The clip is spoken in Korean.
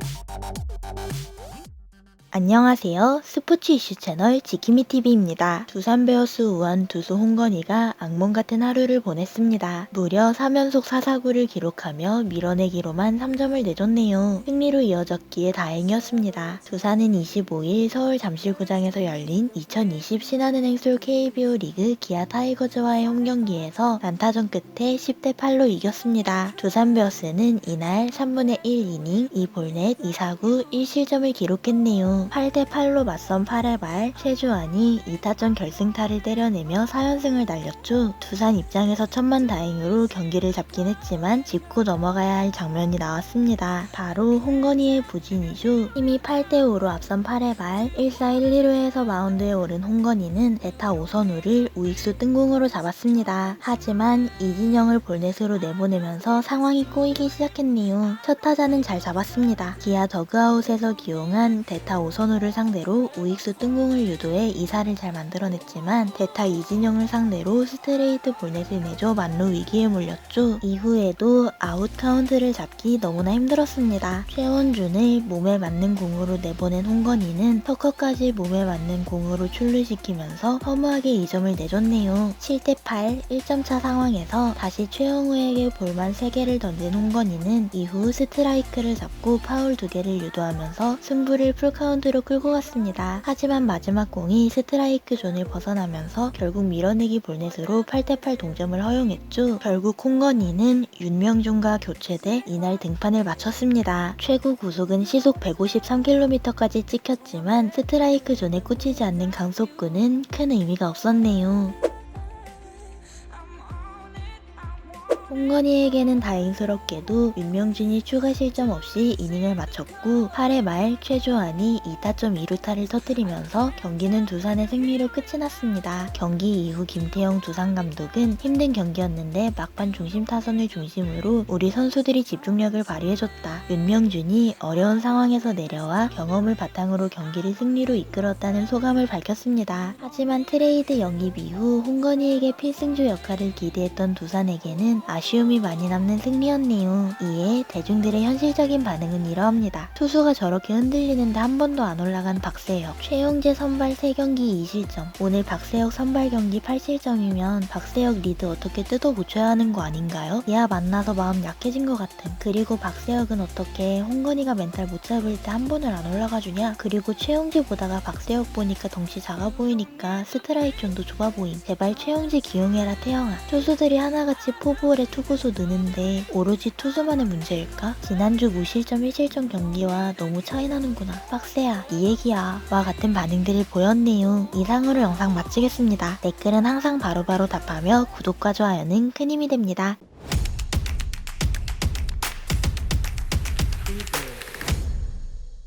Thank you. 안녕하세요. 스포츠 이슈 채널 지키미TV입니다. 두산 베어스 우한 두수 홍건희가 악몽 같은 하루를 보냈습니다. 무려 3연속 사사구를 기록하며 밀어내기로만 3점을 내줬네요. 승리로 이어졌기에 다행이었습니다. 두산은 25일 서울 잠실구장에서 열린 2020 신한은행 솔 KBO 리그 기아 타이거즈와의 홈경기에서 난타전 끝에 10대 8로 이겼습니다. 두산 베어스는 이날 3분의 1 이닝 2볼넷 2사구 1실점을 기록했네요. 8대8로 맞선 8회 말 최주환이 2타점 결승타를 때려내며 4연승을 날렸죠. 두산 입장에서 천만 다행으로 경기를 잡긴 했지만 짚고 넘어가야 할 장면이 나왔습니다. 바로 홍건희의 부진이죠. 힘이 8대5로 앞선 8회 말 1사 1, 2루에서 마운드에 오른 홍건희는 대타 5선우를 우익수 뜬공으로 잡았습니다. 하지만 이진영을 볼넷으로 내보내면서 상황이 꼬이기 시작했네요. 첫 타자는 잘 잡았습니다. 기아 더그아웃에서 기용한 대타 5 선우를 상대로 우익수 뜬공을 유도해 이사를 잘 만들어냈지만 대타 이진영을 상대로 스트레이트 볼넷을 내줘 만루 위기에 몰렸죠. 이후에도 아웃 카운트를 잡기 너무나 힘들었습니다. 최원준을 몸에 맞는 공으로 내보낸 홍건희는 터커까지 몸에 맞는 공으로 출루시키면서 허무하게 2점을 내줬네요. 7대8 1점차 상황에서 다시 최영우에게 볼만 3개를 던진 홍건희는 이후 스트라이크를 잡고 파울 2개를 유도하면서 승부를 풀카운트 로 끌고 갔습니다. 하지만 마지막 공이 스트라이크 존을 벗어나면서 결국 밀어내기 볼넷으로 8대8 동점을 허용했죠. 결국 홍건희는 윤명준과 교체돼 이날 등판을 마쳤습니다. 최고 구속은 시속 153km까지 찍혔지만 스트라이크 존에 꽂히지 않는 강속구는 큰 의미가 없었네요. 홍건희에게는 다행스럽게도 윤명준이 추가 실점 없이 이닝을 마쳤고 8회 말 최조한이 2타점 2루타를 터뜨리면서 경기는 두산의 승리로 끝이 났습니다. 경기 이후 김태형 두산 감독은 힘든 경기였는데 막판 중심 타선을 중심으로 우리 선수들이 집중력을 발휘해줬다. 윤명준이 어려운 상황에서 내려와 경험을 바탕으로 경기를 승리로 이끌었다는 소감을 밝혔습니다. 하지만 트레이드 영입 이후 홍건희에게 필승조 역할을 기대했던 두산에게는 아쉬 움이 많이 남는 승리였네요. 이에 대중들의 현실적인 반응은 이러합니다. 투수가 저렇게 흔들리는데 한 번도 안 올라간 박세혁. 최용재 선발 3경기 2실점. 오늘 박세혁 선발 경기 8실점이면 박세혁 리드 어떻게 뜯어 고쳐야 하는 거 아닌가요? 얘야 만나서 마음 약해진 것 같은. 그리고 박세혁은 어떻게 홍건이가 멘탈 못 잡을 때 한 번을 안 올라가 주냐? 그리고 최용재 보다가 박세혁 보니까 덩치 작아 보이니까 스트라이크 존도 좁아 보임. 제발 최용재 기용해라 태영아. 투수들이 하나같이 포부월에 투구수 느는데 오로지 투수만의 문제일까? 지난주 무실점 1실점 경기와 너무 차이 나는구나. 빡세야, 이 얘기야. 와 같은 반응들을 보였네요. 이상으로 영상 마치겠습니다. 댓글은 항상 바로바로 답하며 구독과 좋아요는 큰 힘이 됩니다.